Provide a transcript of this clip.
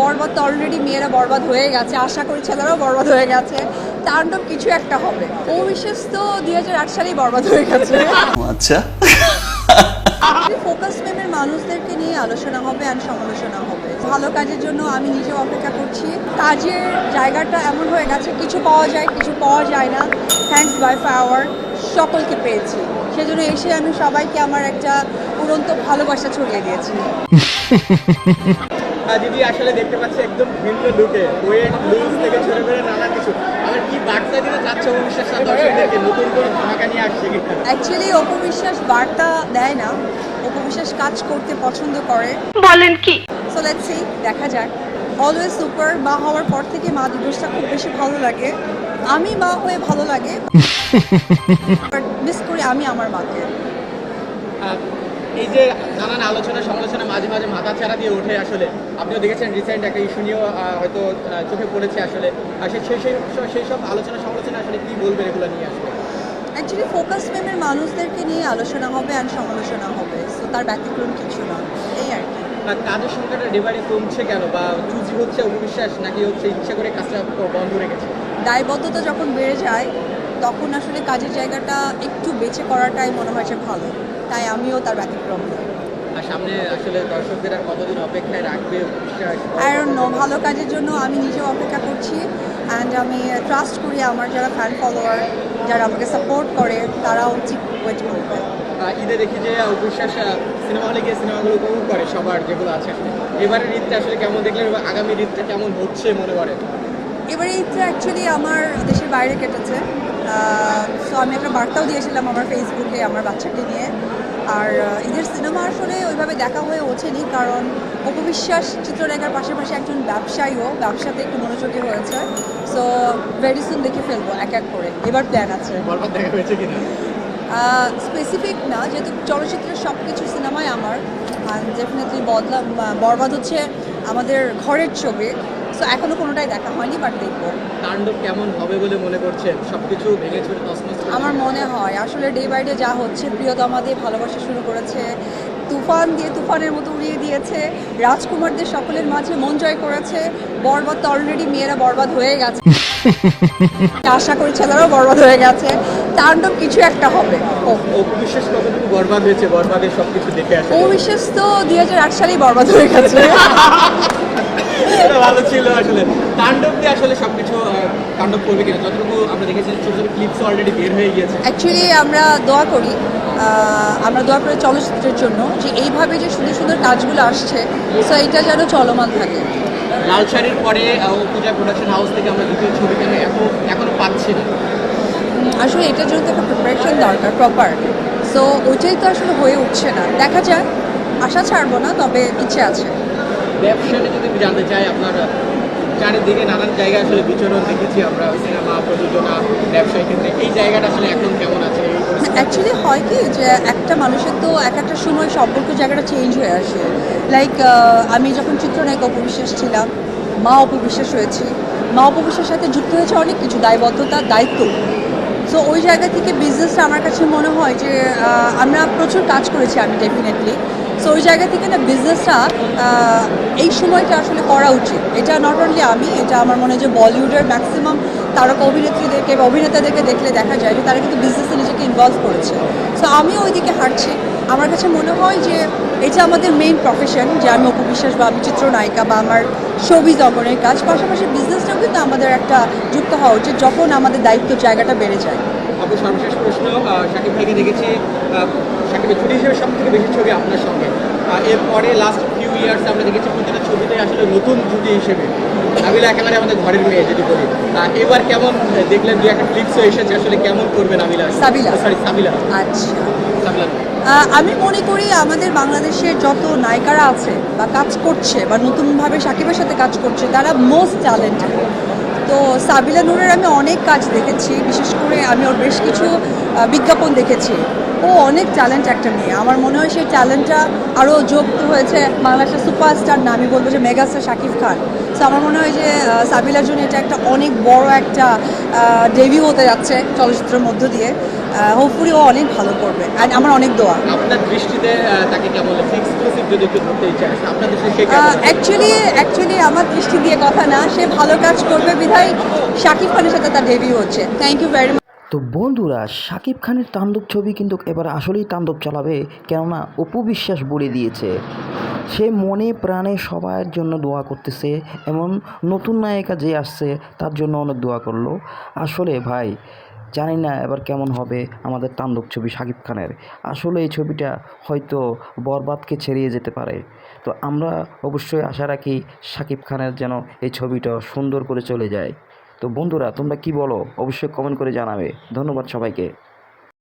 বরবাদ তো অলরেডি মেয়েরা বরবাদ হয়ে গেছে। আশা করি ছেলেরাও বরবাদ হয়ে গেছে। তাণ্ডব কিছু একটা হবে। ও বিশেষ তো দুই হাজার আট সালেই বরবাদ হয়ে গেছে। আচ্ছা। ফোকাস মেমের মানুষদেরকে নিয়ে আলোচনা হবে আর সমালোচনা হবে। ভালো কাজের জন্য আমি নিজেও অপেক্ষা করছি। কাজের জায়গাটা এমন হয়ে গেছে কিছু পাওয়া যায় কিছু পাওয়া যায় না। থ্যাঙ্কস বাই পাওয়ার সকলকে পেয়েছি। সেজন্য এসে আমি সবাইকে আমার একটা উড়ন্ত ভালোবাসা ছড়িয়ে দিয়েছি। দিদি আসলে দেখতে পাচ্ছি একদম ভিন্ন লুকে ওয়েট লুজ থেকে শুরু করে নানা কিছু। আমার কি বার্তা দিতে চাচ্ছ অবিশ্বাস দর্শকদেরকে? নতুন করে ধামাকা নিয়ে আসছে কিনা অ্যাকচুয়ালি অপবিশ্বাস বার্তা দেয় না। অপবিশ্বাস কাজ করতে পছন্দ করে। বলেন কি? সো লেটস সি দেখা যাক। অলওয়েজ সুপার মা হওয়ার পর থেকে মা দিবসটা খুব বেশি ভালো লাগে। আমি মা হয়ে ভালো লাগে। বাট মিস করি আমি আমার মাকে। এই যে নানান আলোচনা সমালোচনা মাঝে মাঝে মাথা ছাড়া দিয়ে ওঠে আসলে। আপনিও দেখেছেন রিসেন্ট একটা ইস্যু নিয়েও হয়তো চোখে পড়েছে আসলে। আর সেই সেই সব আলোচনা সমালোচনা আসলে কি বলবেন এগুলো নিয়ে আসলে? অ্যাকচুয়ালি ফোকাস মেমের মানুষদেরকে নিয়ে আলোচনা হবে আর সমালোচনা হবে সো তার ব্যতিক্রম কিছু না। এই আর কি। আর কাজের সংখ্যাটা ডেবারে কমছে কেন? বা চুজি হচ্ছে অবিশ্বাস নাকি হচ্ছে ইচ্ছা করে কাজটা বন্ধ রেখেছে দায়বদ্ধতা যখন বেড়ে যায় তখন আসলে কাজের জায়গাটা একটু বেঁচে করাটাই মনে হয় যে ভালো। তাই আমিও তার ব্যতিক্রম আর সামনে আসলে দর্শকদের আর কতদিন অপেক্ষায় রাখবে নো ভালো কাজের জন্য আমি নিজেও অপেক্ষা করছি অ্যান্ড আমি ট্রাস্ট করি আমার যারা ফ্যান ফলোয়ার যারা আমাকে সাপোর্ট করে তারাও ঠিক ওয়েট করবে। ঈদে দেখি যে অবিশ্বাস সিনেমা হলে গিয়ে সিনেমাগুলো উপভোগ করে সবার যেগুলো আছে। এবারের ঈদটা আসলে কেমন দেখলেন এবং আগামী ঈদটা কেমন হচ্ছে মনে করেন এবারে ঈদটা অ্যাকচুয়ালি আমার দেশের বাইরে কেটেছে। সো আমি একটা বার্তাও দিয়েছিলাম আমার ফেসবুকে আমার বাচ্চাকে নিয়ে। আর ঈদের সিনেমা আসলে ওইভাবে দেখা হয়ে ওঠেনি কারণ উপবিশ্বাস চিত্রলেখার পাশাপাশি একজন ব্যবসায়ীও ব্যবসাতে একটু মনোযোগী হয়েছে। সো ভেরি সুন দেখে ফেলব এক এক করে। এবার প্ল্যান আছে। বরবাদ দেখা হয়েছে কিনা? স্পেসিফিক না যেহেতু চলচ্চিত্রের সব কিছু সিনেমাই আমার। ডেফিনেটলি বদলা বরবাদ হচ্ছে আমাদের ঘরের ছবি সো এখনও কোনোটাই দেখা হয়নি বাট দেখব। তাণ্ডব কেমন হবে বলে মনে করছেন? সবকিছু ভেঙে করে আমার মনে হয় আসলে ডে বাই ডে যা হচ্ছে প্রিয়তমা দিয়ে ভালোবাসা শুরু করেছে তুফান দিয়ে তুফানের মতো উড়িয়ে দিয়েছে। রাজকুমারদের সকলের মাঝে মন জয় করেছে। বরবাদ তো অলরেডি মেয়েরা বরবাদ হয়ে গেছে। আশা করি ছেলেরাও বরবাদ হয়ে গেছে। তাণ্ডব কিছু একটা হবে। কতটুকু বরবাদ হয়েছে? বরবাদের সবকিছু দেখে আসে ও বিশেষ তো দুই সালেই বরবাদ হয়ে গেছে। ভালো ছিল আসলে। তাণ্ডব দিয়ে আসলে সবকিছু তাণ্ডব করবে কিনা যতটুকু আমরা দেখেছি ছোট ছোট ক্লিপস অলরেডি বের হয়ে গিয়েছে। অ্যাকচুয়ালি আমরা দোয়া করি আমরা দোয়া করি চলচ্চিত্রের জন্য যে এইভাবে যে সুন্দর সুন্দর কাজগুলো আসছে সো এটা যেন চলমান থাকে। লাল শাড়ির পরে পূজা প্রোডাকশন হাউস থেকে আমরা দ্বিতীয় ছবি কেন এখন এখনও পাচ্ছি না। আসলে এটার জন্য তো একটা প্রিপারেশন দরকার প্রপার সো ওইটাই তো আসলে হয়ে উঠছে না। দেখা যাক আশা ছাড়বো না তবে ইচ্ছে আছে। ব্যবসা নিয়ে যদি জানতে চাই, আপনার চারিদিকে নানান জায়গায় আসলে বিচরণ দেখেছি আমরা, সিনেমা, প্রযোজনা ব্যবসায়ী ক্ষেত্রে। এই জায়গাটা আসলে এখন কেমন আছে? অ্যাকচুয়ালি হয় কি যে একটা মানুষের তো এক একটা সময় সম্পর্ক জায়গাটা চেঞ্জ হয়ে আসে। লাইক আমি যখন চিত্রনায়িকা অপবিশ্বাস ছিলাম, মা অপবিশ্বাস হয়েছি। মা অপবিশ্বাসের সাথে যুক্ত হয়েছে অনেক কিছু, দায়বদ্ধতা, দায়িত্ব। সো ওই জায়গা থেকে বিজনেসটা আমার কাছে মনে হয় যে আমরা প্রচুর কাজ করেছি আমি ডেফিনেটলি সো ওই জায়গা থেকে না বিজনেসটা এই সময়টা আসলে করা উচিত। এটা নট অনলি আমি, এটা আমার মনে হয় যে বলিউডের ম্যাক্সিমাম তারকা অভিনেত্রীদেরকে অভিনেতাদেরকে দেখলে দেখা যায় যে তারা কিন্তু বিজনেসে নিজেকে ইনভলভ করেছে। সো আমিও ওইদিকে হাঁটছি। আমার কাছে মনে হয় যে এটা আমাদের মেইন প্রফেশন যে আমি অপবিশ্বাস বা আমি চিত্রনায়িকা বা আমার ছবি জগনের কাজ। পাশাপাশি বিজনেসটাও কিন্তু আমাদের একটা যুক্ত হওয়া উচিত যখন আমাদের দায়িত্ব জায়গাটা বেড়ে যায়। আপু সর্বশেষ প্রশ্ন সাকিব ভাইকে দেখেছি আহ, শাকিবের ছুটি হিসেবে সব থেকে বেশি ছবি আপনার সঙ্গে। এরপরে লাস্ট ফিউ ইয়ার্স আমরা দেখেছি প্রতিটা ছবিতে আসলে নতুন জুটি হিসেবে। নাবিলা একেবারে আমাদের ঘরের মেয়ে যদি বলি। এবার কেমন দেখলেন দু একটা ক্লিপসও এসেছে আসলে কেমন করবে নাবিলা সাবিলা। সরি সাবিলা। আচ্ছা। সাবিলা। আমি মনে করি আমাদের বাংলাদেশের যত নায়িকারা আছে বা কাজ করছে বা নতুনভাবে সাকিবের সাথে কাজ করছে তারা মোস্ট ট্যালেন্টেড তো সাবিলা নুরের আমি অনেক কাজ দেখেছি, বিশেষ করে আমি ওর বেশ কিছু বিজ্ঞাপন দেখেছি। ও অনেক ট্যালেন্ট একটা মেয়ে। আমার মনে হয় সেই ট্যালেন্টটা আরও যুক্ত হয়েছে বাংলাদেশের সুপারস্টার না আমি বলব যে মেগাস্টার শাকিব খান। সো আমার মনে হয় যে সাবিলার জন্য এটা একটা অনেক বড় একটা ডেবিউ হতে যাচ্ছে চলচ্চিত্রের মধ্য দিয়ে। হোপফুলি ও অনেক ভালো করবে। অ্যান্ড আমার অনেক দোয়া। আপনার দৃষ্টিতে তাকে কেমন এক্সক্লুসিভ যদি একটু ধরতে ইচ্ছা আপনার দৃষ্টিতে সে কেমন লাগছে? অ্যাকচুয়ালি অ্যাকচুয়ালি আমার দৃষ্টি দিয়ে কথা না সে ভালো কাজ করবে বিধায় শাকিব খানের সাথে তার ডেবিউ হচ্ছে। থ্যাংক ইউ ভেরি তো বন্ধুরা শাকিব খানের তাণ্ডব ছবি কিন্তু এবার আসলেই তাণ্ডব চালাবে, কেননা অপু বিশ্বাস বলে দিয়েছে। সে মনে প্রাণে সবার জন্য দোয়া করতেছে, এমন নতুন নায়িকা যে আসছে, তার জন্য অনেক দোয়া করল। আসলে ভাই, জানি না এবার কেমন হবে আমাদের তাণ্ডব ছবি শাকিব খানের। আসলে এই ছবিটা হয়তো বরবাদকে ছেড়িয়ে যেতে পারে। তো আমরা অবশ্যই আশা রাখি শাকিব খানের যেন এই ছবিটা সুন্দর করে চলে যায়। তো বন্ধুরা তোমরা কি বলো? অবশ্যই কমেন্ট করে জানাবে। ধন্যবাদ সবাইকে।